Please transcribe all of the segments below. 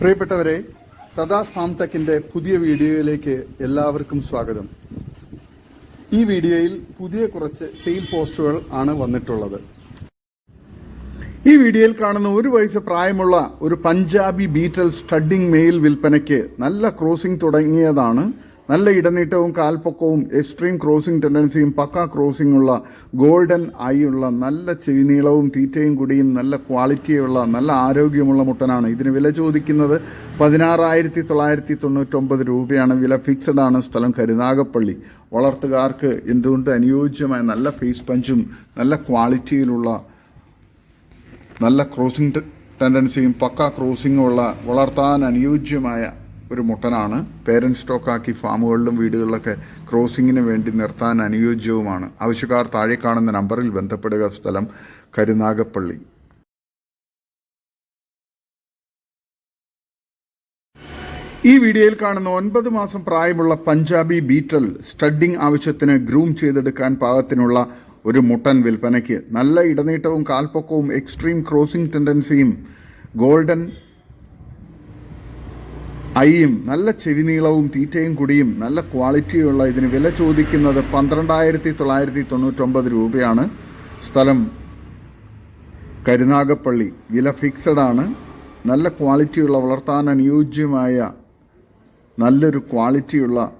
പ്രിയപ്പെട്ടവരെ സദാ സാംടെക്കിന്റെ പുതിയ വീഡിയോയിലേക്ക് എല്ലാവർക്കും സ്വാഗതം. ഈ വീഡിയോയിൽ പുതിയ കുറച്ച് സെയിൽ പോസ്റ്റുകൾ ആണ് വന്നിട്ടുള്ളത്. ഈ വീഡിയോയിൽ കാണുന്ന ഒരു വയസ്സ് പ്രായമുള്ള ഒരു പഞ്ചാബി ബീറ്റൽ സ്റ്റഡിംഗ് മെയിൽ വിൽപ്പനയ്ക്ക് നല്ല ക്രോസിംഗ് തുടങ്ങിയതാണ് നല്ല ഇടനീട്ടവും കാൽപ്പൊക്കവും എക്സ്ട്രീം ക്രോസിംഗ് ടെൻഡൻസിയും പക്ക ക്രോസിംഗ് ഉള്ള ഗോൾഡൻ ഐ ഉള്ള നല്ല ചെവിനീളവും തീറ്റയും കുടിയും നല്ല ക്വാളിറ്റിയുള്ള നല്ല ആരോഗ്യമുള്ള മുട്ടനാണ്. ഇതിന് വില ചോദിക്കുന്നത് പതിനാറായിരത്തി തൊള്ളായിരത്തി തൊണ്ണൂറ്റൊമ്പത് രൂപയാണ്. വില ഫിക്സഡ് ആണ് സ്ഥലം കരുനാഗപ്പള്ളി. വളർത്തുകാർക്ക് എന്തുകൊണ്ട് അനുയോജ്യമായ നല്ല ഫേസ് പഞ്ചും നല്ല ക്വാളിറ്റിയിലുള്ള നല്ല ക്രോസിംഗ് ടെൻഡൻസിയും പക്ക ക്രോസിംഗും ഉള്ള വളർത്താൻ അനുയോജ്യമായ ഒരു മുട്ടനാണ്. പേരന്റ് സ്റ്റോക്കാക്കി ഫാമുകളിലും വീടുകളിലൊക്കെ ക്രോസിങ്ങിന് വേണ്ടി നിർത്താൻ അനുയോജ്യവുമാണ്. ആവശ്യക്കാർ താഴെ കാണുന്ന നമ്പറിൽ ബന്ധപ്പെടുക. സ്ഥലം കരുനാഗപ്പള്ളി. ഈ വീഡിയോയിൽ കാണുന്ന ഒൻപത് മാസം പ്രായമുള്ള പഞ്ചാബി ബീറ്റൽ സ്റ്റഡിംഗ് ആവശ്യത്തിന് ഗ്രൂം ചെയ്തെടുക്കാൻ പാകത്തിനുള്ള ഒരു മുട്ടൻ വിൽപ്പനയ്ക്ക്. നല്ല ഇടനീട്ടവും കാൽപ്പൊക്കവും എക്സ്ട്രീം ക്രോസിംഗ് ടെൻഡൻസിയും ഗോൾഡൻ ഐയും നല്ല ചെവിനീളവും തീറ്റയും കുടിയും നല്ല ക്വാളിറ്റിയുള്ള ഇതിന് വില ചോദിക്കുന്നത് പന്ത്രണ്ടായിരത്തി തൊള്ളായിരത്തി തൊണ്ണൂറ്റൊമ്പത് രൂപയാണ്. സ്ഥലം കരുനാഗപ്പള്ളി. വില ഫിക്സഡ് ആണ്. നല്ല ക്വാളിറ്റിയുള്ള വളർത്താൻ അനുയോജ്യമായ നല്ലൊരു ക്വാളിറ്റിയുള്ള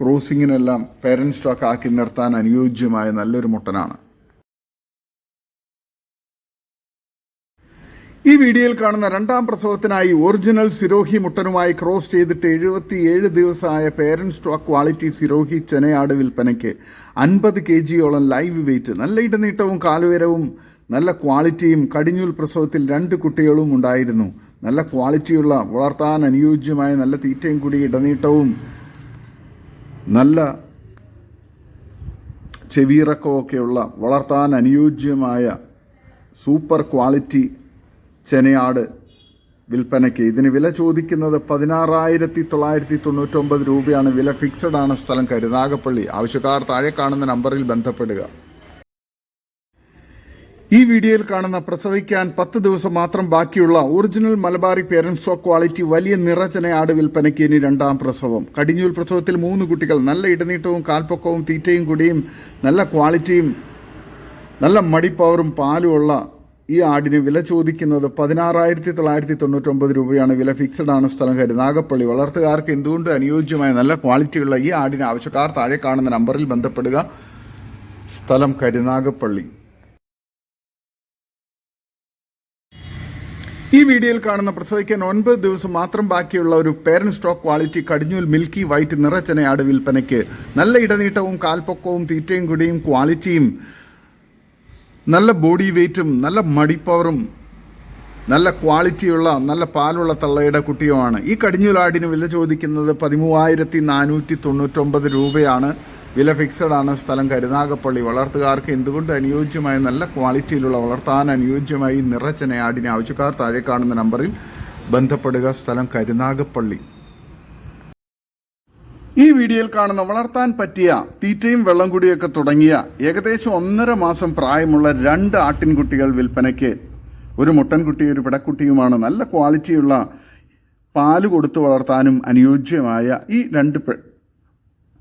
ക്രോസിങ്ങിനെല്ലാം പേരന്റ് സ്റ്റോക്ക് ആക്കി നിർത്താൻ അനുയോജ്യമായ നല്ലൊരു മുട്ടനാണ്. ഈ വീഡിയോയിൽ കാണുന്ന രണ്ടാം പ്രസവത്തിനായി ഒറിജിനൽ സിരോഹി മുട്ടനുമായി ക്രോസ് ചെയ്തിട്ട് എഴുപത്തിയേഴ് ദിവസമായ പേരന്റ് സ്റ്റോക്ക് ക്വാളിറ്റി സിരോഹി ചെനയാട് വിൽപ്പനയ്ക്ക് അൻപത് കെ ജിയോളം ലൈവ് വെയിറ്റ് നല്ല ഇടനീട്ടവും കാലുയരവും നല്ല ക്വാളിറ്റിയും കടിഞ്ഞൂൽ പ്രസവത്തിൽ രണ്ട് കുട്ടികളും ഉണ്ടായിരുന്നു. നല്ല ക്വാളിറ്റിയുള്ള വളർത്താൻ അനുയോജ്യമായ നല്ല തീറ്റയും കൂടി ഇടനീട്ടവും നല്ല ചെവിയിറക്കമൊക്കെയുള്ള വളർത്താൻ അനുയോജ്യമായ സൂപ്പർ ക്വാളിറ്റി ചെനയാട് വിൽപ്പനയ്ക്ക്. ഇതിന് വില ചോദിക്കുന്നത് പതിനാറായിരത്തി തൊള്ളായിരത്തി തൊണ്ണൂറ്റൊമ്പത് രൂപയാണ്. വില ഫിക്സഡ് ആണ് സ്ഥലം കരുനാഗപ്പള്ളി ആവശ്യക്കാർ താഴെ കാണുന്ന നമ്പറിൽ ബന്ധപ്പെടുക. ഈ വീഡിയോയിൽ കാണുന്ന പ്രസവിക്കാൻ പത്ത് ദിവസം മാത്രം ബാക്കിയുള്ള original Malabari parents of quality വലിയ നിറചനയാട് വിൽപ്പനയ്ക്ക് ഇനി രണ്ടാം പ്രസവം. കടിഞ്ഞൂൽ പ്രസവത്തിൽ മൂന്ന് കുട്ടികൾ. നല്ല ഇടനീട്ടവും കാൽപ്പൊക്കവും തീറ്റയും കൂടിയും നല്ല ക്വാളിറ്റിയും നല്ല മടിപ്പവറും പാലുമുള്ള ഈ ആടിന് വില ചോദിക്കുന്നത് പതിനാറായിരത്തി തൊള്ളായിരത്തി തൊണ്ണൂറ്റൊമ്പത് രൂപയാണ്. വില ഫിക്സഡ് ആണ് സ്ഥലം കരുനാഗപ്പള്ളി വളർത്തുകാർക്ക് എന്തുകൊണ്ട് അനുയോജ്യമായ നല്ല ക്വാളിറ്റിയുള്ള ഈ ആടിന് ആവശ്യക്കാർ താഴെ കാണുന്ന നമ്പറിൽ ബന്ധപ്പെടുക. സ്ഥലം കരുനാഗപ്പള്ളി ഈ വീഡിയോയിൽ കാണുന്ന പ്രസവിക്കാൻ ഒൻപത് ദിവസം മാത്രം ബാക്കിയുള്ള ഒരു പേരന്റ് സ്റ്റോക്ക് ക്വാളിറ്റി കടിഞ്ഞൂൽ മിൽക്കി വൈറ്റ് നിറച്ചനയാട് വിൽപ്പനയ്ക്ക് നല്ല ഇടനീട്ടവും കാൽപ്പൊക്കവും തീറ്റയും കുടിയും ക്വാളിറ്റിയും നല്ല ബോഡി വെയ്റ്റും നല്ല മടിപ്പവറും നല്ല ക്വാളിറ്റിയുള്ള നല്ല പാലുള്ള തള്ളയുടെ കുട്ടിയുമാണ്. ഈ കടിഞ്ഞുലാടിന് വില ചോദിക്കുന്നത് പതിമൂവായിരത്തി നാനൂറ്റി തൊണ്ണൂറ്റൊമ്പത് രൂപയാണ്. വില ഫിക്സഡ് ആണ് സ്ഥലം കരുനാഗപ്പള്ളി. വളർത്തുകാർക്ക് എന്തുകൊണ്ട് അനുയോജ്യമായ നല്ല ക്വാളിറ്റിയിലുള്ള വളർത്താൻ അനുയോജ്യമായി നിറച്ചനെ ആടിനെ ആവശ്യക്കാർ താഴെ കാണുന്ന നമ്പറിൽ ബന്ധപ്പെടുക സ്ഥലം കരുനാഗപ്പള്ളി. ഈ വീഡിയോയിൽ കാണുന്ന വളർത്താൻ പറ്റിയ തീറ്റയും വെള്ളം കുടിയൊക്കെ തുടങ്ങിയ ഏകദേശം ഒന്നര മാസം പ്രായമുള്ള രണ്ട് ആട്ടിൻകുട്ടികൾ വിൽപ്പനയ്ക്ക് ഒരു മുട്ടൻകുട്ടിയും ഒരു പിടക്കുട്ടിയുമാണ്. നല്ല ക്വാളിറ്റിയുള്ള പാൽ കൊടുത്തു വളർത്താനും അനുയോജ്യമായ ഈ രണ്ട്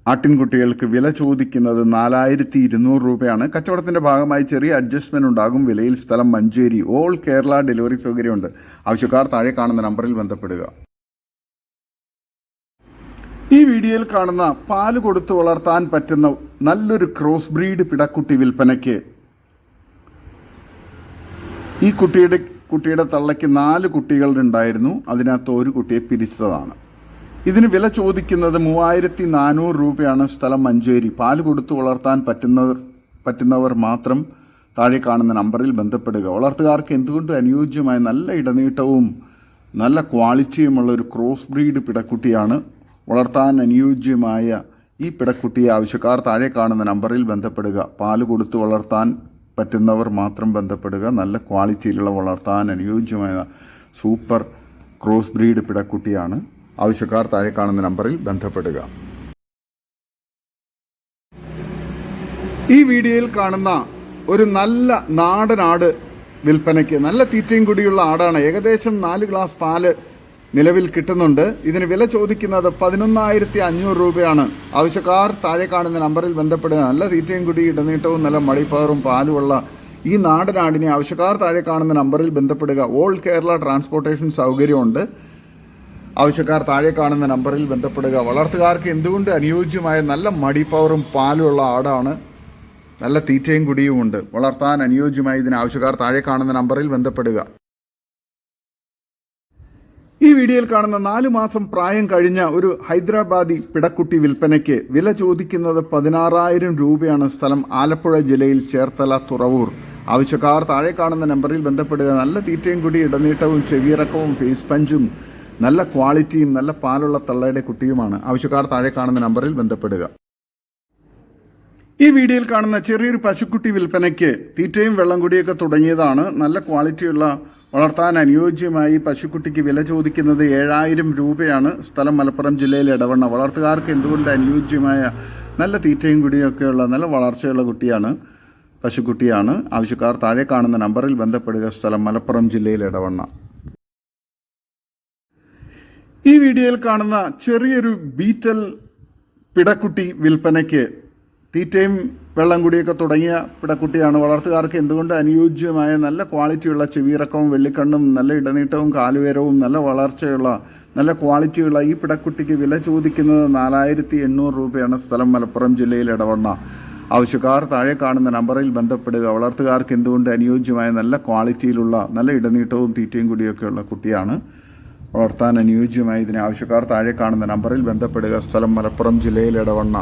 ആട്ടിൻകുട്ടികൾക്ക് വില ചോദിക്കുന്നത് നാലായിരത്തി ഇരുന്നൂറ് രൂപയാണ്. കച്ചവടത്തിന്റെ ഭാഗമായി ചെറിയ അഡ്ജസ്റ്റ്മെന്റ് ഉണ്ടാകും. വിലയിൽ സ്ഥലം മഞ്ചേരി. ഓൾ കേരള ഡെലിവറി സൗകര്യമുണ്ട്. ആവശ്യക്കാർ താഴെ കാണുന്ന നമ്പറിൽ ബന്ധപ്പെടുക. ഈ വീഡിയോയിൽ കാണുന്ന പാൽ കൊടുത്തു വളർത്താൻ പറ്റുന്ന നല്ലൊരു ക്രോസ് ബ്രീഡ് പിടക്കുട്ടി വിൽപ്പനയ്ക്ക്. ഈ കുട്ടിയുടെ കുട്ടിയുടെ തള്ളയ്ക്ക് നാല് കുട്ടികളുണ്ടായിരുന്നു. അതിനകത്ത് ഒരു കുട്ടിയെ പിരിച്ചതാണ്. ഇതിന് വില ചോദിക്കുന്നത് മൂവായിരത്തി നാനൂറ് രൂപയാണ് സ്ഥലം മഞ്ചേരി. പാൽ കൊടുത്തു വളർത്താൻ പറ്റുന്നവർ പറ്റുന്നവർ മാത്രം താഴെ കാണുന്ന നമ്പറിൽ ബന്ധപ്പെടുക. വളർത്തുകാർക്ക് എന്തുകൊണ്ടും അനുയോജ്യമായ നല്ല ഇടനീട്ടവും നല്ല ക്വാളിറ്റിയുമുള്ള ഒരു ക്രോസ് ബ്രീഡ് പിടക്കുട്ടിയാണ് വളർത്താൻ അനുയോജ്യമായ ഈ പിടക്കുട്ടിയെ ആവശ്യക്കാർ താഴെ കാണുന്ന നമ്പറിൽ ബന്ധപ്പെടുക. പാൽ കൊടുത്ത് വളർത്താൻ പറ്റുന്നവർ മാത്രം ബന്ധപ്പെടുക. നല്ല ക്വാളിറ്റിയിലുള്ള വളർത്താൻ അനുയോജ്യമായ സൂപ്പർ ക്രോസ് ബ്രീഡ് പിടക്കുട്ടിയാണ് ആവശ്യക്കാർ താഴെ കാണുന്ന നമ്പറിൽ ബന്ധപ്പെടുക. ഈ വീഡിയോയിൽ കാണുന്ന ഒരു നല്ല നാടൻ ആട് വിൽപ്പനയ്ക്ക് നല്ല തീറ്റയും കൂടിയുള്ള ആടാണ്. ഏകദേശം നാല് ഗ്ലാസ് പാൽ നിലവിൽ കിട്ടുന്നുണ്ട്. ഇതിന് വില ചോദിക്കുന്നത് പതിനൊന്നായിരത്തി അഞ്ഞൂറ് രൂപയാണ്. ആവശ്യക്കാർ താഴെ കാണുന്ന നമ്പറിൽ ബന്ധപ്പെടുക. നല്ല തീറ്റയും കുടി ഇടനീട്ടവും നല്ല മടിപ്പാറും പാലുമുള്ള ഈ നാടനാടിനെ ആവശ്യക്കാർ താഴെ കാണുന്ന നമ്പറിൽ ബന്ധപ്പെടുക. ഓൾ കേരള ട്രാൻസ്പോർട്ടേഷൻ സൗകര്യമുണ്ട്. ആവശ്യക്കാർ താഴെ കാണുന്ന നമ്പറിൽ ബന്ധപ്പെടുക. വളർത്തുകാർക്ക് എന്തുകൊണ്ട് അനുയോജ്യമായ നല്ല മടിപ്പവറും പാലുമുള്ള ആടാണ്? നല്ല തീറ്റയും കുടിയും ഉണ്ട് വളർത്താൻ അനുയോജ്യമായ ഇതിന് ആവശ്യക്കാർ താഴെ കാണുന്ന നമ്പറിൽ ബന്ധപ്പെടുക. ഈ വീഡിയോയിൽ കാണുന്ന നാലു മാസം പ്രായം കഴിഞ്ഞ ഒരു ഹൈദരാബാദി പിടക്കുട്ടി വിൽപ്പനയ്ക്ക് വില ചോദിക്കുന്നത് പതിനാറായിരം രൂപയാണ് സ്ഥലം ആലപ്പുഴ ജില്ലയിൽ ചേർത്തല തുറവൂർ. ആവശ്യക്കാർ താഴെ കാണുന്ന നമ്പറിൽ ബന്ധപ്പെടുക. നല്ല തീറ്റയും കുടി ഇടനീട്ടവും ചെവിയിറക്കവും ഫേസ് പഞ്ചും നല്ല ക്വാളിറ്റിയും നല്ല പാലുള്ള തള്ളയുടെ കുട്ടിയുമാണ്. ആവശ്യക്കാർ താഴെ കാണുന്ന നമ്പറിൽ ബന്ധപ്പെടുക. ഈ വീഡിയോയിൽ കാണുന്ന ചെറിയൊരു പശുക്കുട്ടി വിൽപ്പനയ്ക്ക് തീറ്റയും വെള്ളം കുടിയൊക്കെ തുടങ്ങിയതാണ്. നല്ല ക്വാളിറ്റിയുള്ള വളർത്താൻ അനുയോജ്യമായി പശുക്കുട്ടിക്ക് വില ചോദിക്കുന്നത് ഏഴായിരം രൂപയാണ്. സ്ഥലം മലപ്പുറം ജില്ലയിലെ ഇടവണ്ണ വളർത്തുകാർക്ക് എന്തുകൊണ്ട് അനുയോജ്യമായ നല്ല തീറ്റയും കുടിയൊക്കെയുള്ള നല്ല വളർച്ചയുള്ള കുട്ടിയാണ് പശുക്കുട്ടിയാണ്? ആവശ്യക്കാർ താഴെ കാണുന്ന നമ്പറിൽ ബന്ധപ്പെടുക. സ്ഥലം മലപ്പുറം ജില്ലയിലെ ഇടവണ്ണ ഈ വീഡിയോയിൽ കാണുന്ന ചെറിയൊരു ബീറ്റൽ പിടക്കുട്ടി വിൽപ്പനയ്ക്ക് തീറ്റയും വെള്ളം കുടിയൊക്കെ തുടങ്ങിയ പിടക്കുട്ടിയാണ് വളർത്തുകാർക്ക് എന്തുകൊണ്ട് അനുയോജ്യമായ നല്ല ക്വാളിറ്റിയുള്ള ചെവിയിറക്കവും വെള്ളിക്കണ്ണും നല്ല ഇടനീട്ടവും കാലുവേരവും നല്ല വളർച്ചയുള്ള നല്ല ക്വാളിറ്റിയുള്ള ഈ പിടക്കുട്ടിക്ക് വില ചോദിക്കുന്നത് നാലായിരത്തി എണ്ണൂറ് രൂപയാണ് സ്ഥലം മലപ്പുറം ജില്ലയിൽ ഇടവണ്ണ ആവശ്യക്കാർ താഴെ കാണുന്ന നമ്പറിൽ ബന്ധപ്പെടുക. വളർത്തുകാർക്ക് എന്തുകൊണ്ട് അനുയോജ്യമായ നല്ല ക്വാളിറ്റിയിലുള്ള നല്ല ഇടനീട്ടവും തീറ്റയും കൂടിയൊക്കെയുള്ള കുട്ടിയാണ് വളർത്താൻ അനുയോജ്യമായ ഇതിന് ആവശ്യക്കാർ താഴെ കാണുന്ന നമ്പറിൽ ബന്ധപ്പെടുക. സ്ഥലം മലപ്പുറം ജില്ലയിൽ ഇടവണ്ണ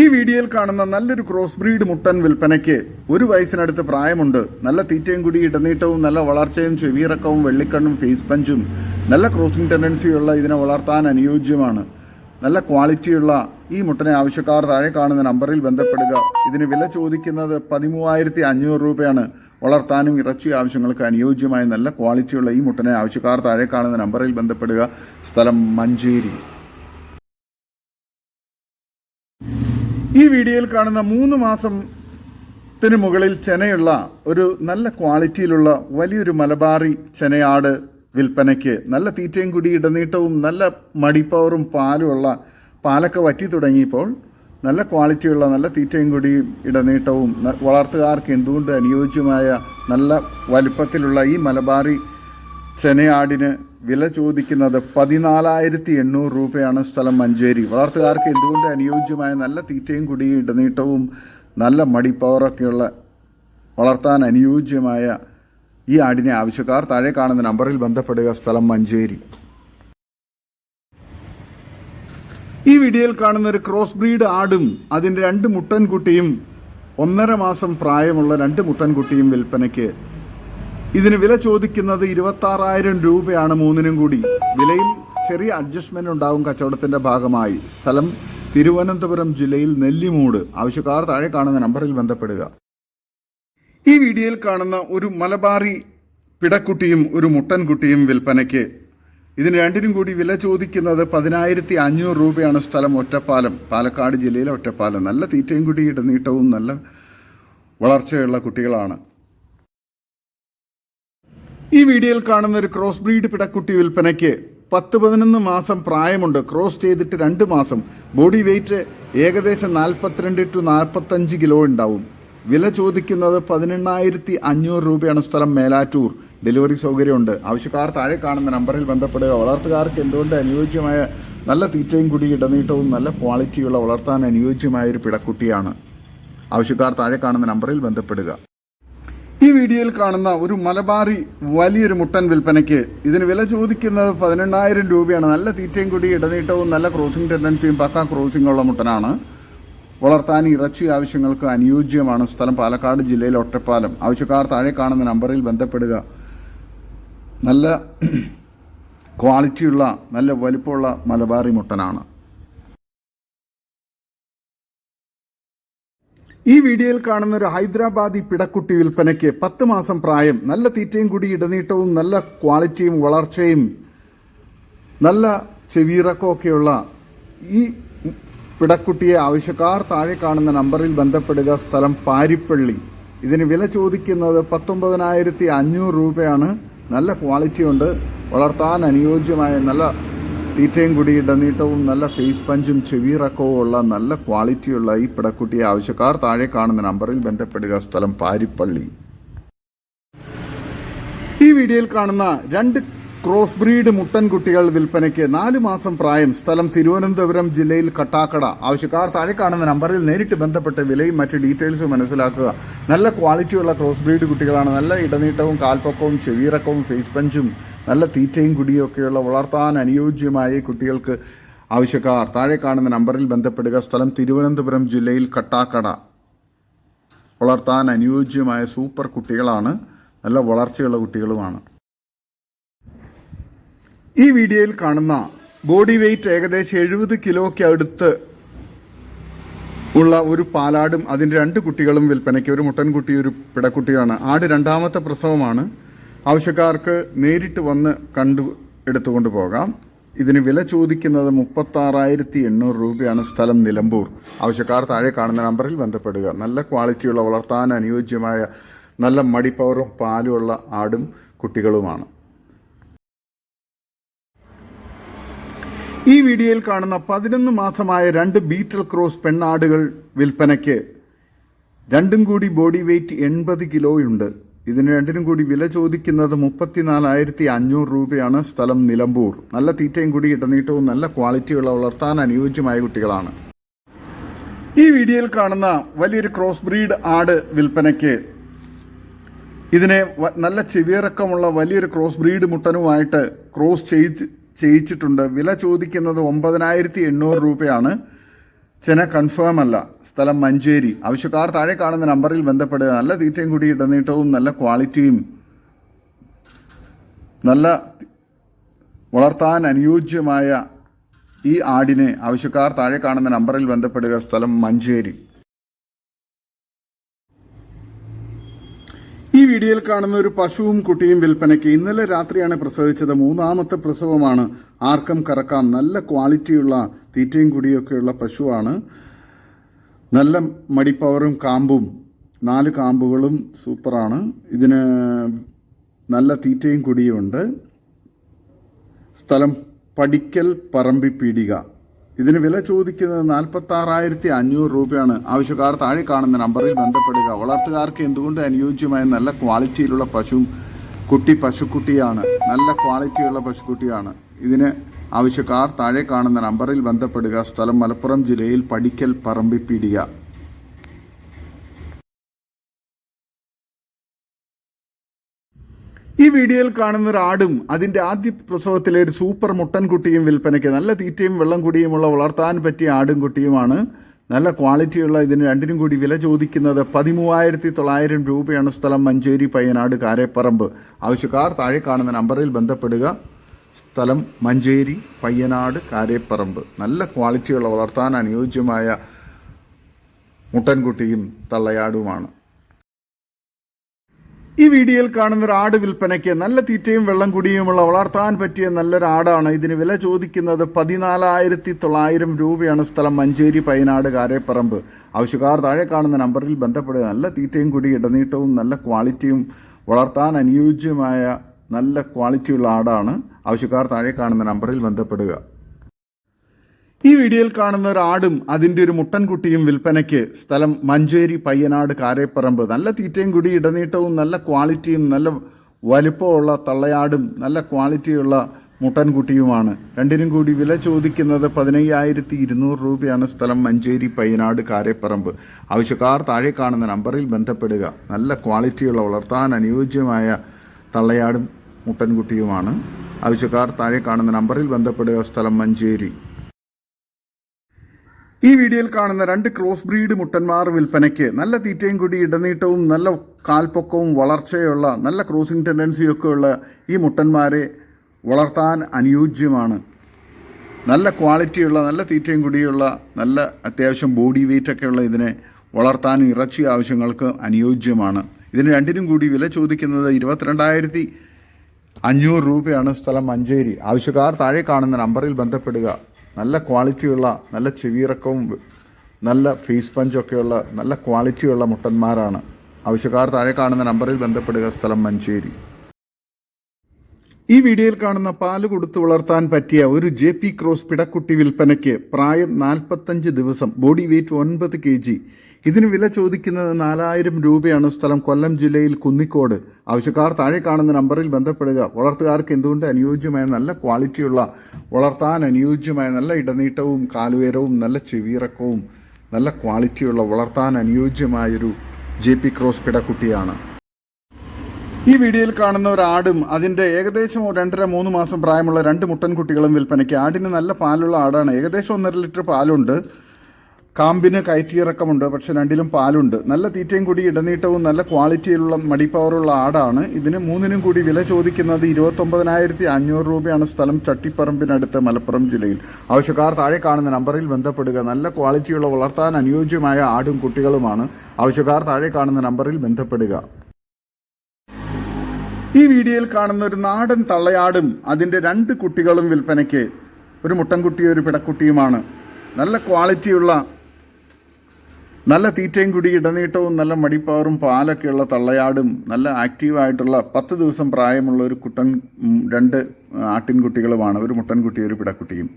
ഈ വീഡിയോയിൽ കാണുന്ന നല്ലൊരു ക്രോസ് ബ്രീഡ് മുട്ടൻ വിൽപ്പനയ്ക്ക് ഒരു വയസ്സിനടുത്ത് പ്രായമുണ്ട്. നല്ല തീറ്റയും കൂടി ഇടനീട്ടവും നല്ല വളർച്ചയും ചെവിയിറക്കവും വെള്ളിക്കണ്ണും ഫേസ് പഞ്ചും നല്ല ക്രോസിംഗ് ടെൻഡൻസിയുള്ള ഇതിനെ വളർത്താൻ അനുയോജ്യമാണ്. നല്ല ക്വാളിറ്റിയുള്ള ഈ മുട്ടനെ ആവശ്യക്കാർ താഴെ കാണുന്ന നമ്പറിൽ ബന്ധപ്പെടുക. ഇതിന് വില ചോദിക്കുന്നത് പതിമൂവായിരത്തി അഞ്ഞൂറ് രൂപയാണ്. വളർത്താനും ഇറച്ചി ആവശ്യങ്ങൾക്ക് അനുയോജ്യമായ നല്ല ക്വാളിറ്റിയുള്ള ഈ മുട്ടനെ ആവശ്യക്കാർ താഴെ കാണുന്ന നമ്പറിൽ ബന്ധപ്പെടുക. സ്ഥലം മഞ്ചേരി. ഈ വീഡിയോയിൽ കാണുന്ന മൂന്ന് മാസത്തിന് മുകളിൽ ചെനയുള്ള ഒരു നല്ല ക്വാളിറ്റിയിലുള്ള വലിയൊരു മലബാറി ചെനയാട് വിൽപ്പനയ്ക്ക് നല്ല തീറ്റയും കുടി ഇടനീട്ടവും നല്ല മടിപ്പവറും പാലുമുള്ള പാലൊക്കെ വറ്റി തുടങ്ങിയപ്പോൾ നല്ല ക്വാളിറ്റിയുള്ള നല്ല തീറ്റയും കുടിയും ഇടനീട്ടവും വളർത്തുകാർക്ക് എന്തുകൊണ്ട് അനുയോജ്യമായ നല്ല വലിപ്പത്തിലുള്ള ഈ മലബാറി ചെനയാടിന് വില ചോദിക്കുന്നത് പതിനാലായിരത്തി എണ്ണൂറ് രൂപയാണ് സ്ഥലം മഞ്ചേരി. വളർത്തുകാർക്ക് എന്തുകൊണ്ട് അനുയോജ്യമായ നല്ല തീറ്റയും കുടിയും ഇടനീട്ടവും നല്ല മടിപ്പവറൊക്കെയുള്ള വളർത്താൻ അനുയോജ്യമായ ഈ ആടിനെ ആവശ്യക്കാർ താഴെ കാണുന്ന നമ്പറിൽ ബന്ധപ്പെടുക. സ്ഥലം മഞ്ചേരി. ഈ വീഡിയോയിൽ കാണുന്ന ഒരു ക്രോസ് ബ്രീഡ് ആടും അതിന്റെ രണ്ട് മുട്ടൻകുട്ടിയും ഒന്നര മാസം പ്രായമുള്ള രണ്ട് മുട്ടൻകുട്ടിയും വിൽപ്പനയ്ക്ക് ഇതിന് വില ചോദിക്കുന്നത് ഇരുപത്താറായിരം രൂപയാണ് മൂന്നിനും കൂടി. വിലയിൽ ചെറിയ അഡ്ജസ്റ്റ്മെന്റ് ഉണ്ടാകും കച്ചവടത്തിന്റെ ഭാഗമായി. സ്ഥലം തിരുവനന്തപുരം ജില്ലയിൽ നെല്ലിമൂട്. ആവശ്യക്കാർ താഴെ കാണുന്ന നമ്പറിൽ ബന്ധപ്പെടുക. ഈ വീഡിയോയിൽ കാണുന്ന ഒരു മലബാറി പിടക്കുട്ടിയും ഒരു മുട്ടൻകുട്ടിയും വിൽപ്പനയ്ക്ക്. ഇതിന് രണ്ടിനും കൂടി വില ചോദിക്കുന്നത് പതിനായിരത്തി അഞ്ഞൂറ് രൂപയാണ് സ്ഥലം ഒറ്റപ്പാലം. പാലക്കാട് ജില്ലയിലെ ഒറ്റപ്പാലം. നല്ല തീറ്റയും കുട്ടിയുടെ ഇടനീട്ടവും നല്ല വളർച്ചയുള്ള കുട്ടികളാണ്. ഈ വീഡിയോയിൽ കാണുന്ന ഒരു ക്രോസ് ബ്രീഡ് പിടക്കുട്ടി വിൽപ്പനയ്ക്ക് പത്ത് പതിനൊന്ന് മാസം പ്രായമുണ്ട്. ക്രോസ് ചെയ്തിട്ട് രണ്ട് മാസം. ബോഡി വെയിറ്റ് ഏകദേശം നാൽപ്പത്തിരണ്ട് ടു നാൽപ്പത്തഞ്ച് കിലോ ഉണ്ടാവും. വില ചോദിക്കുന്നത് പതിനെണ്ണായിരത്തി അഞ്ഞൂറ് രൂപയാണ് സ്ഥലം മേലാറ്റൂർ. ഡെലിവറി സൗകര്യമുണ്ട്. ആവശ്യക്കാർ താഴെ കാണുന്ന നമ്പറിൽ ബന്ധപ്പെടുക. വളർത്തുകാർക്ക് എന്തുകൊണ്ട് അനുയോജ്യമായ നല്ല തീറ്റയും കുടി ഇടനീട്ടവും നല്ല ക്വാളിറ്റിയുള്ള വളർത്താൻ അനുയോജ്യമായ ഒരു പിടക്കുട്ടിയാണ്. ആവശ്യക്കാർ താഴെ കാണുന്ന നമ്പറിൽ ബന്ധപ്പെടുക. ഈ വീഡിയോയിൽ കാണുന്ന ഒരു മലബാറി വലിയൊരു മുട്ടൻ വിൽപ്പനയ്ക്ക് ഇതിന് വില ചോദിക്കുന്നത് പതിനെണ്ണായിരം രൂപയാണ്. നല്ല തീറ്റയും കൂടി ഇടനീട്ടവും നല്ല ക്രോസിംഗ് ടെൻഡൻസിയും പക്ക ക്രോസിംഗ് ഉള്ള മുട്ടനാണ്. വളർത്താൻ ഇറച്ചി ആവശ്യങ്ങൾക്ക് അനുയോജ്യമാണ്. സ്ഥലം പാലക്കാട് ജില്ലയിലെ ഒറ്റപ്പാലം. ആവശ്യക്കാർ താഴെ കാണുന്ന നമ്പറിൽ ബന്ധപ്പെടുക. നല്ല ക്വാളിറ്റിയുള്ള നല്ല വലിപ്പമുള്ള മലബാറി മുട്ടനാണ്. ഈ വീഡിയോയിൽ കാണുന്ന ഒരു ഹൈദരാബാദി പിടക്കുട്ടി വിൽപ്പനയ്ക്ക് പത്ത് മാസം പ്രായം നല്ല തീറ്റയും കൂടി ഇടനീട്ടവും നല്ല ക്വാളിറ്റിയും വളർച്ചയും നല്ല ചെവിയിറക്കമൊക്കെയുള്ള ഈ പിടക്കുട്ടിയെ ആവശ്യക്കാർ താഴെ കാണുന്ന നമ്പറിൽ ബന്ധപ്പെടുക. സ്ഥലം പാരിപ്പള്ളി. ഇതിന് വില ചോദിക്കുന്നത് പത്തൊമ്പതിനായിരത്തി അഞ്ഞൂറ് രൂപയാണ്. നല്ല ക്വാളിറ്റി ഉണ്ട് വളർത്താൻ അനുയോജ്യമായ നല്ല തീറ്റയും കൂടി ഇടനീട്ടവും നല്ല ഫേസ് പഞ്ചും ചെവിയിറക്കവും ഉള്ള നല്ല ക്വാളിറ്റിയുള്ള ഈ പിടക്കുട്ടിയെ ആവശ്യക്കാർ താഴെ കാണുന്ന നമ്പറിൽ ബന്ധപ്പെടുക. സ്ഥലം പാരിപ്പള്ളി. ഈ വീഡിയോയിൽ കാണുന്ന രണ്ട് ക്രോസ് ബ്രീഡ് മുട്ടൻ കുട്ടികൾ വിൽപ്പനയ്ക്ക് നാല് മാസം പ്രായം സ്ഥലം തിരുവനന്തപുരം ജില്ലയിൽ കട്ടാക്കട. ആവശ്യക്കാർ താഴെ കാണുന്ന നമ്പറിൽ നേരിട്ട് ബന്ധപ്പെട്ട് വിലയും മറ്റ് ഡീറ്റെയിൽസും മനസ്സിലാക്കുക. നല്ല ക്വാളിറ്റിയുള്ള ക്രോസ് ബ്രീഡ് കുട്ടികളാണ്. നല്ല ഇടനീട്ടവും കാൽപ്പൊക്കവും ചെവിയിറക്കവും ഫേസ് പഞ്ചും നല്ല തീറ്റയും കുടിയും ഒക്കെയുള്ള വളർത്താൻ അനുയോജ്യമായ കുട്ടികൾക്ക് ആവശ്യക്കാർ താഴെ കാണുന്ന നമ്പറിൽ ബന്ധപ്പെടുക. സ്ഥലം തിരുവനന്തപുരം ജില്ലയിൽ കട്ടാക്കട. വളർത്താൻ അനുയോജ്യമായ സൂപ്പർ കുട്ടികളാണ്. നല്ല വളർച്ചയുള്ള കുട്ടികളുമാണ്. ഈ വീഡിയോയിൽ കാണുന്ന ബോഡി വെയ്റ്റ് ഏകദേശം എഴുപത് കിലോയ്ക്ക് അടുത്ത് ഉള്ള ഒരു പാലാടും അതിന്റെ രണ്ട് കുട്ടികളും വിൽപ്പനയ്ക്ക്. ഒരു മുട്ടൻകുട്ടി ഒരു പിടക്കുട്ടിയാണ്. ആട് രണ്ടാമത്തെ പ്രസവമാണ്. ആവശ്യക്കാർക്ക് നേരിട്ട് വന്ന് കണ്ടു എടുത്തുകൊണ്ട് പോകാം. ഇതിന് വില ചോദിക്കുന്നത് മുപ്പത്താറായിരത്തി എണ്ണൂറ് രൂപയാണ് സ്ഥലം നിലമ്പൂർ. ആവശ്യക്കാർ താഴെ കാണുന്ന നമ്പറിൽ ബന്ധപ്പെടുക. നല്ല ക്വാളിറ്റിയുള്ള വളർത്താൻ അനുയോജ്യമായ നല്ല മടിപ്പവറും പാലുമുള്ള ആടും കുട്ടികളുമാണ്. ഈ വീഡിയോയിൽ കാണുന്ന പതിനൊന്ന് മാസമായ രണ്ട് ബീറ്റൽ ക്രോസ് പെണ്ണാടുകൾ വിൽപ്പനയ്ക്ക് രണ്ടും കൂടി ബോഡി വെയ്റ്റ് എൺപത് കിലോയുണ്ട് ഇതിന് രണ്ടിനും കൂടി വില ചോദിക്കുന്നത് മുപ്പത്തിനാലായിരത്തി അഞ്ഞൂറ് രൂപയാണ് സ്ഥലം നിലമ്പൂർ. നല്ല തീറ്റയും കൂടി ഇടനീട്ടവും നല്ല ക്വാളിറ്റിയുള്ള വളർത്താൻ അനുയോജ്യമായ കുട്ടികളാണ്. ഈ വീഡിയോയിൽ കാണുന്ന വലിയൊരു ക്രോസ് ബ്രീഡ് ആട് വിൽപ്പനയ്ക്ക് ഇതിനെ നല്ല ചെവിയിറക്കമുള്ള വലിയൊരു ക്രോസ് ബ്രീഡ് മുട്ടനുമായിട്ട് ക്രോസ് ചെയ്ത് ചെയ്യിച്ചിട്ടുണ്ട്. വില ചോദിക്കുന്നത് ഒമ്പതിനായിരത്തി എണ്ണൂറ് രൂപയാണ്. ചെന കൺഫേം അല്ല. സ്ഥലം മഞ്ചേരി. ആവശ്യക്കാർ താഴെ കാണുന്ന നമ്പറിൽ ബന്ധപ്പെടുക. നല്ല തീറ്റയും കൂടി ഇടനീട്ടവും നല്ല ക്വാളിറ്റിയും നല്ല വളർത്താൻ അനുയോജ്യമായ ഈ ആടിനെ ആവശ്യക്കാർ താഴെ കാണുന്ന നമ്പറിൽ ബന്ധപ്പെടുക. സ്ഥലം മഞ്ചേരി. വീഡിയോയിൽ കാണുന്ന ഒരു പശുവും കുട്ടിയും വിൽപ്പനയ്ക്ക് ഇന്നലെ രാത്രിയാണ് പ്രസവിച്ചത്. മൂന്നാമത്തെ പ്രസവമാണ്. ആർക്കം കറക്കാം. നല്ല ക്വാളിറ്റിയുള്ള തീറ്റയും കുടിയൊക്കെയുള്ള പശുവാണ്. നല്ല മടിപ്പവറും കാമ്പും. നാല് കാമ്പുകളും സൂപ്പറാണ്. ഇതിന് നല്ല തീറ്റയും കുടിയുമുണ്ട് സ്ഥലം പടിക്കൽ പറമ്പിപ്പീടിക ഇതിന് വില ചോദിക്കുന്നത് നാൽപ്പത്തി ആറായിരത്തി അഞ്ഞൂറ് രൂപയാണ്. ആവശ്യക്കാർ താഴെ കാണുന്ന നമ്പറിൽ ബന്ധപ്പെടുക. വളർത്തുകാർക്ക് എന്തുകൊണ്ട് അനുയോജ്യമായ നല്ല ക്വാളിറ്റിയിലുള്ള പശു കുട്ടി പശുക്കുട്ടിയാണ്? നല്ല ക്വാളിറ്റിയുള്ള പശുക്കുട്ടിയാണ്. ഇതിന് ആവശ്യക്കാർ താഴെ കാണുന്ന നമ്പറിൽ ബന്ധപ്പെടുക. സ്ഥലം മലപ്പുറം ജില്ലയിൽ പടിക്കൽ പറമ്പിപ്പീടിക ഈ വീഡിയോയിൽ കാണുന്ന ഒരു ആടും അതിന്റെ ആദ്യ പ്രസവത്തിലെ ഒരു സൂപ്പർ മുട്ടൻകുട്ടിയും വിൽപ്പനയ്ക്ക് നല്ല തീറ്റയും വെള്ളം കുടിയുമുള്ള വളർത്താൻ പറ്റിയ ആടും കുട്ടിയുമാണ്. നല്ല ക്വാളിറ്റിയുള്ള ഇതിന് രണ്ടിനും കൂടി വില ചോദിക്കുന്നത് പതിമൂവായിരത്തി തൊള്ളായിരം രൂപയാണ് സ്ഥലം മഞ്ചേരി പയ്യനാട് കാരേപ്പറമ്പ്. ആവശ്യക്കാർ താഴെ കാണുന്ന നമ്പറിൽ ബന്ധപ്പെടുക. സ്ഥലം മഞ്ചേരി പയ്യനാട് കാരേപ്പറമ്പ്. നല്ല ക്വാളിറ്റിയുള്ള വളർത്താൻ അനുയോജ്യമായ മുട്ടൻകുട്ടിയും തള്ളയാടുമാണ്. ഈ വീഡിയോയിൽ കാണുന്ന ഒരു ആട് വിൽപ്പനയ്ക്ക് നല്ല തീറ്റയും വെള്ളം കുടിയുമുള്ള വളർത്താൻ പറ്റിയ നല്ലൊരു ആടാണ്. ഇതിന് വില ചോദിക്കുന്നത് പതിനാലായിരത്തി തൊള്ളായിരം രൂപയാണ്. സ്ഥലം മഞ്ചേരി പൈനാട് കാരേപ്പറമ്പ് ആവശ്യക്കാർ താഴെ കാണുന്ന നമ്പറിൽ ബന്ധപ്പെടുക. നല്ല തീറ്റയും കുടി ഇടനീട്ടവും നല്ല ക്വാളിറ്റിയും വളർത്താൻ അനുയോജ്യമായ നല്ല ക്വാളിറ്റിയുള്ള ആടാണ്. ആവശ്യക്കാർ താഴെ കാണുന്ന നമ്പറിൽ ബന്ധപ്പെടുക. ഈ വീഡിയോയിൽ കാണുന്ന ഒരു ആടും അതിന്റെ ഒരു മുട്ടൻകുട്ടിയും വിൽപ്പനയ്ക്ക് സ്ഥലം മഞ്ചേരി പയ്യനാട് കാരേപ്പറമ്പ്. നല്ല തീറ്റയും കുടി ഇടനീട്ടവും നല്ല ക്വാളിറ്റിയും നല്ല വലുപ്പമുള്ള തള്ളയാടും നല്ല ക്വാളിറ്റിയുള്ള മുട്ടൻകുട്ടിയുമാണ്. രണ്ടിനും കൂടി വില ചോദിക്കുന്നത് പതിനയ്യായിരത്തി ഇരുന്നൂറ് രൂപയാണ് സ്ഥലം മഞ്ചേരി പയ്യനാട് കാരേപ്പറമ്പ്. ആവശ്യക്കാർ താഴെ കാണുന്ന നമ്പറിൽ ബന്ധപ്പെടുക. നല്ല ക്വാളിറ്റിയുള്ള വളർത്താൻ അനുയോജ്യമായ തള്ളയാടും മുട്ടൻകുട്ടിയുമാണ്. ആവശ്യക്കാർ താഴെ കാണുന്ന നമ്പറിൽ ബന്ധപ്പെടുക. സ്ഥലം മഞ്ചേരി. ഈ വീഡിയോയിൽ കാണുന്ന രണ്ട് ക്രോസ് ബ്രീഡ് മുട്ടന്മാർ വിൽപ്പനയ്ക്ക് നല്ല തീറ്റയും കൂടി ഇടനീട്ടവും നല്ല കാൽപ്പൊക്കവും വളർച്ചയുള്ള നല്ല ക്രോസിംഗ് ടെൻഡൻസിയൊക്കെ ഉള്ള ഈ മുട്ടന്മാരെ വളർത്താൻ അനുയോജ്യമാണ്. നല്ല ക്വാളിറ്റിയുള്ള നല്ല തീറ്റയും കൂടിയുള്ള നല്ല അത്യാവശ്യം ബോഡി വെയിറ്റ് ഒക്കെ ഉള്ള ഇതിനെ വളർത്താൻ ഇറച്ചി ആവശ്യങ്ങൾക്ക് അനുയോജ്യമാണ്. ഇതിന് രണ്ടിനും കൂടി വില ചോദിക്കുന്നത് ഇരുപത്തിരണ്ടായിരത്തി അഞ്ഞൂറ് രൂപയാണ് സ്ഥലം മഞ്ചേരി. ആവശ്യക്കാർ താഴെ കാണുന്ന നമ്പറിൽ ബന്ധപ്പെടുക. നല്ല ക്വാളിറ്റിയുള്ള നല്ല ചെവിയിറക്കവും നല്ല ഫേസ് പഞ്ചൊക്കെയുള്ള നല്ല ക്വാളിറ്റിയുള്ള മുട്ടന്മാരാണ്. ആവശ്യക്കാർ താഴെ കാണുന്ന നമ്പറിൽ ബന്ധപ്പെടുക. സ്ഥലം മഞ്ചേരി. ഈ വീഡിയോയിൽ കാണുന്ന പാൽ കൊടുത്തു വളർത്താൻ പറ്റിയ ഒരു ജെ പി ക്രോസ് പിടക്കുട്ടി വിൽപ്പനയ്ക്ക് പ്രായം നാൽപ്പത്തഞ്ച് ദിവസം ബോഡി വെയ്റ്റ് ഒൻപത് കെ ജി. ഇതിന് വില ചോദിക്കുന്നത് നാലായിരം രൂപയാണ് സ്ഥലം കൊല്ലം ജില്ലയിൽ കുന്നിക്കോട്. ആവശ്യക്കാർ താഴെ കാണുന്ന നമ്പറിൽ ബന്ധപ്പെടുക. വളർത്തുകാർക്ക് എന്തുകൊണ്ട് അനുയോജ്യമായ നല്ല ക്വാളിറ്റിയുള്ള വളർത്താൻ അനുയോജ്യമായ നല്ല ഇടനീട്ടവും കാലുയരവും നല്ല ചെവിയിറക്കവും നല്ല ക്വാളിറ്റിയുള്ള വളർത്താൻ അനുയോജ്യമായൊരു ജെ പി ക്രോസ് പിടക്കുട്ടിയാണ്. ഈ വീഡിയോയിൽ കാണുന്ന ഒരു ആടും അതിന്റെ ഏകദേശം രണ്ടര മൂന്ന് മാസം പ്രായമുള്ള രണ്ട് മുട്ടൻകുട്ടികളും വിൽപ്പനയ്ക്ക്. ആടിന് നല്ല പാലുള്ള ആടാണ്. ഏകദേശം ഒന്നര ലിറ്റർ പാലുണ്ട്. കാമ്പിന് കയറ്റിയിറക്കമുണ്ട് പക്ഷെ രണ്ടിലും പാലുണ്ട്. നല്ല തീറ്റയും കൂടി ഇടനീട്ടവും നല്ല ക്വാളിറ്റിയിലുള്ള മടിപ്പവറുള്ള ആടാണ്. ഇതിന് മൂന്നിനും കൂടി വില ചോദിക്കുന്നത് ഇരുപത്തൊമ്പതിനായിരത്തി അഞ്ഞൂറ് രൂപയാണ് സ്ഥലം ചട്ടിപ്പറമ്പിനടുത്ത് മലപ്പുറം ജില്ലയിൽ. ആവശ്യക്കാർ താഴെ കാണുന്ന നമ്പറിൽ ബന്ധപ്പെടുക. നല്ല ക്വാളിറ്റിയുള്ള വളർത്താൻ അനുയോജ്യമായ ആടും കുട്ടികളുമാണ്. ആവശ്യക്കാർ താഴെ കാണുന്ന നമ്പറിൽ ബന്ധപ്പെടുക. ഈ വീഡിയോയിൽ കാണുന്ന ഒരു നാടൻ തള്ളയാടും അതിന്റെ രണ്ട് കുട്ടികളും വിൽപ്പനയ്ക്ക്. ഒരു മുട്ടൻകുട്ടിയും ഒരു പിടക്കുട്ടിയുമാണ്. നല്ല ക്വാളിറ്റിയുള്ള നല്ല തീറ്റയും കൂടി ഇടനീട്ടവും നല്ല മടിപ്പാറും പാലൊക്കെയുള്ള തള്ളയാടും നല്ല ആക്റ്റീവായിട്ടുള്ള പത്ത് ദിവസം പ്രായമുള്ള ഒരു കുട്ടൻ രണ്ട് ആട്ടിൻകുട്ടികളുമാണ്. ഒരു മുട്ടൻകുട്ടിയും ഒരു പിടക്കുട്ടിയും.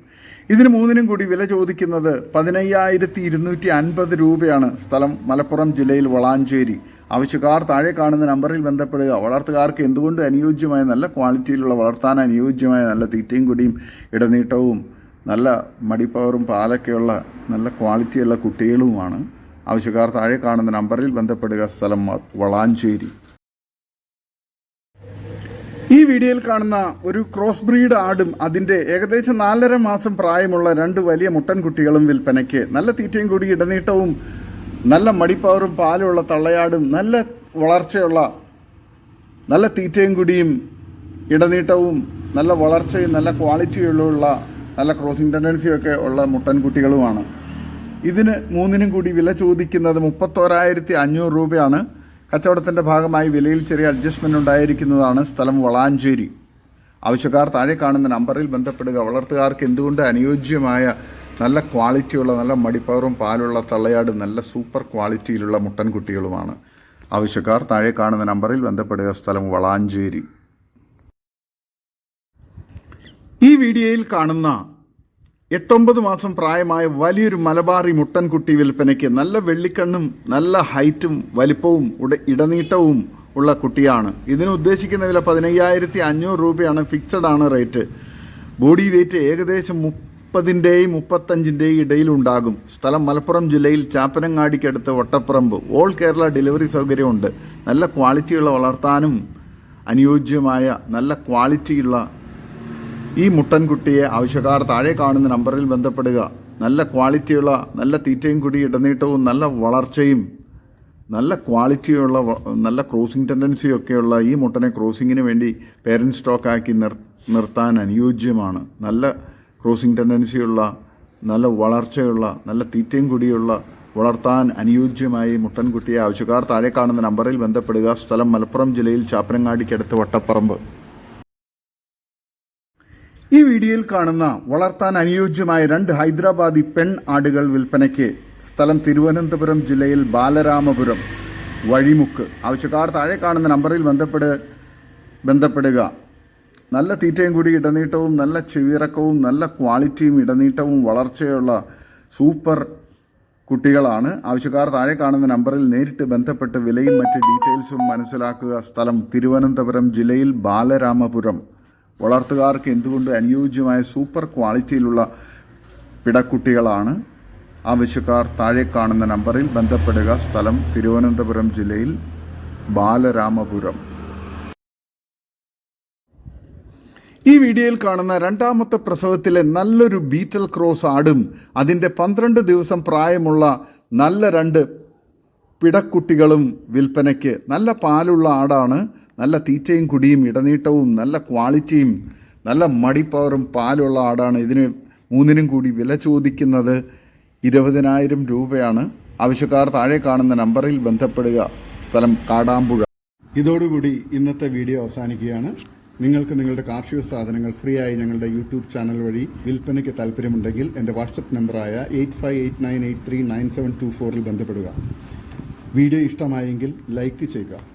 ഇതിന് മൂന്നിനും കൂടി വില ചോദിക്കുന്നത് പതിനയ്യായിരത്തി ഇരുന്നൂറ്റി അൻപത് രൂപയാണ്. സ്ഥലം മലപ്പുറം ജില്ലയിൽ വളാഞ്ചേരി. ആവശ്യക്കാർ താഴെ കാണുന്ന നമ്പറിൽ ബന്ധപ്പെടുക. വളർത്തുകാർക്ക് എന്തുകൊണ്ട് അനുയോജ്യമായ നല്ല ക്വാളിറ്റിയിലുള്ള വളർത്താൻ അനുയോജ്യമായ നല്ല തീറ്റയും കുടിയും ഇടനീട്ടവും നല്ല മടിപ്പവറും പാലൊക്കെയുള്ള നല്ല ക്വാളിറ്റിയുള്ള കുട്ടികളുമാണ് ആവശ്യക്കാർ താഴെ കാണുന്ന നമ്പറിൽ ബന്ധപ്പെടുക. സ്ഥലം വളാഞ്ചേരി. ഈ വീഡിയോയിൽ കാണുന്ന ഒരു ക്രോസ് ബ്രീഡ് ആടും അതിന്റെ ഏകദേശം നാലര മാസം പ്രായമുള്ള രണ്ട് വലിയ മുട്ടൻകുട്ടികളും വിൽപ്പനയ്ക്ക് നല്ല തീറ്റയും കൂടി ഇടനീട്ടവും നല്ല മടിപ്പവറും പാലുമുള്ള തള്ളയാടും നല്ല വളർച്ചയുള്ള നല്ല തീറ്റയും കൂടിയും ഇടനീട്ടവും നല്ല വളർച്ചയും നല്ല ക്വാളിറ്റിയുള്ള നല്ല ക്രോസിംഗ് ടെൻഡൻസിയൊക്കെ ഉള്ള മുട്ടൻകുട്ടികളുമാണ്. ഇതിന് മൂന്നിനും കൂടി വില ചോദിക്കുന്നത് മുപ്പത്തോരായിരത്തി അഞ്ഞൂറ് രൂപയാണ്. കച്ചവടത്തിന്റെ ഭാഗമായി വിലയിൽ ചെറിയ അഡ്ജസ്റ്റ്മെന്റ് ഉണ്ടായിരിക്കുന്നതാണ് സ്ഥലം വളാഞ്ചേരി. ആവശ്യക്കാർ താഴെ കാണുന്ന നമ്പറിൽ ബന്ധപ്പെടുക. വളർത്തുകാർക്ക് എന്തുകൊണ്ട് അനുയോജ്യമായ നല്ല ക്വാളിറ്റിയുള്ള നല്ല മടിപ്പവറും പാലുള്ള തള്ളയാടും നല്ല സൂപ്പർ ക്വാളിറ്റിയിലുള്ള മുട്ടൻകുട്ടികളുമാണ് ആവശ്യക്കാർ താഴെ കാണുന്ന നമ്പറിൽ ബന്ധപ്പെടുക. സ്ഥലം വളാഞ്ചേരി. ഈ വീഡിയോയിൽ കാണുന്ന എട്ടൊമ്പത് മാസം പ്രായമായ വലിയൊരു മലബാറി മുട്ടൻകുട്ടി വിൽപ്പനയ്ക്ക് നല്ല വെള്ളിക്കണ്ണും നല്ല ഹൈറ്റും വലിപ്പവും ഉട- ഇടനീട്ടവും ഉള്ള കുട്ടിയാണ്. ഇതിന് ഉദ്ദേശിക്കുന്ന വില പതിനയ്യായിരത്തി അഞ്ഞൂറ് രൂപയാണ് ഫിക്സഡ് ആണ് റേറ്റ് ബോഡി വെയിറ്റ് ഏകദേശം മുപ്പതിന്റെയും മുപ്പത്തഞ്ചിന്റെയും ഇടയിലുണ്ടാകും സ്ഥലം മലപ്പുറം ജില്ലയിൽ ചാപ്പനങ്ങാടിക്കടുത്ത് വട്ടപ്പറമ്പ്. ഓൾ കേരള ഡെലിവറി സൗകര്യമുണ്ട്. നല്ല ക്വാളിറ്റിയുള്ള വളർത്താനും അനുയോജ്യമായ നല്ല ക്വാളിറ്റിയുള്ള ഈ മുട്ടൻകുട്ടിയെ ആവശ്യക്കാർ താഴെ കാണുന്ന നമ്പറിൽ ബന്ധപ്പെടുക. നല്ല ക്വാളിറ്റിയുള്ള നല്ല തീറ്റയും കൂടി ഇടനീട്ടവും നല്ല വളർച്ചയും നല്ല ക്വാളിറ്റിയുള്ള നല്ല ക്രോസിംഗ് ടെൻഡൻസിയും ഒക്കെയുള്ള ഈ മുട്ടനെ ക്രോസിങ്ങിന് വേണ്ടി പേരന്റ് സ്റ്റോക്കാക്കി നിർ നിർത്താൻ അനുയോജ്യമാണ്. നല്ല ക്രോസിംഗ് ടെൻഡൻസിയുള്ള നല്ല വളർച്ചയുള്ള നല്ല തീറ്റയും കൂടിയുള്ള വളർത്താൻ അനുയോജ്യമായ മുട്ടൻകുട്ടിയെ ആവശ്യക്കാർ താഴെ കാണുന്ന നമ്പറിൽ ബന്ധപ്പെടുക. സ്ഥലം മലപ്പുറം ജില്ലയിൽ ചാപ്പനങ്ങാടിക്കടുത്ത് വട്ടപ്പറമ്പ്. ഈ വീഡിയോയിൽ കാണുന്ന വളർത്താൻ അനുയോജ്യമായ രണ്ട് ഹൈദരാബാദി പെൺ ആടുകൾ വിൽപ്പനയ്ക്ക് സ്ഥലം തിരുവനന്തപുരം ജില്ലയിൽ ബാലരാമപുരം വഴിമുക്ക്. ആവശ്യക്കാർ താഴെ കാണുന്ന നമ്പറിൽ ബന്ധപ്പെട് ബന്ധപ്പെടുക. നല്ല തീറ്റയും കൂടി ഇടനീട്ടവും നല്ല ചെവിയിറക്കവും നല്ല ക്വാളിറ്റിയും ഇടനീട്ടവും വളർച്ചയുള്ള സൂപ്പർ കുട്ടികളാണ്. ആവശ്യക്കാർ താഴെ കാണുന്ന നമ്പറിൽ നേരിട്ട് ബന്ധപ്പെട്ട് വിലയും മറ്റ് ഡീറ്റെയിൽസും മനസ്സിലാക്കുക. സ്ഥലം തിരുവനന്തപുരം ജില്ലയിൽ ബാലരാമപുരം. വളർത്തുകാർക്ക് എന്തുകൊണ്ട് അനുയോജ്യമായ സൂപ്പർ ക്വാളിറ്റിയിലുള്ള പിടക്കുട്ടികളാണ്? ആവശ്യക്കാർ താഴെ കാണുന്ന നമ്പറിൽ ബന്ധപ്പെടുക. സ്ഥലം തിരുവനന്തപുരം ജില്ലയിൽ ബാലരാമപുരം. ഈ വീഡിയോയിൽ കാണുന്ന രണ്ടാമത്തെ പ്രസവത്തിലെ നല്ലൊരു ബീറ്റൽ ക്രോസ് ആടും അതിന്റെ പന്ത്രണ്ട് ദിവസം പ്രായമുള്ള നല്ല രണ്ട് പിടക്കുട്ടികളും വിൽപ്പനയ്ക്ക് നല്ല പാലുള്ള ആടാണ് നല്ല തീറ്റയും കുടിയും ഇടനീട്ടവും നല്ല ക്വാളിറ്റിയും നല്ല മടിപ്പവറും പാലുള്ള ആടാണ്. ഇതിന് മൂന്നിനും കൂടി വില ചോദിക്കുന്നത് ഇരുപതിനായിരം രൂപയാണ്. ആവശ്യക്കാർ താഴെ കാണുന്ന നമ്പറിൽ ബന്ധപ്പെടുക. സ്ഥലം കാടാമ്പുഴ. ഇതോടുകൂടി ഇന്നത്തെ വീഡിയോ അവസാനിക്കുകയാണ്. നിങ്ങൾക്ക് നിങ്ങളുടെ കാർഷിക സാധനങ്ങൾ ഫ്രീ ആയി ഞങ്ങളുടെ യൂട്യൂബ് ചാനൽ വഴി വിൽപ്പനയ്ക്ക് താല്പര്യമുണ്ടെങ്കിൽ എന്റെ വാട്സപ്പ് നമ്പറായ eight five eight nine eight three nine seven two ഫോറിൽ ബന്ധപ്പെടുക. വീഡിയോ ഇഷ്ടമായെങ്കിൽ ലൈക്ക് ചെയ്യുക.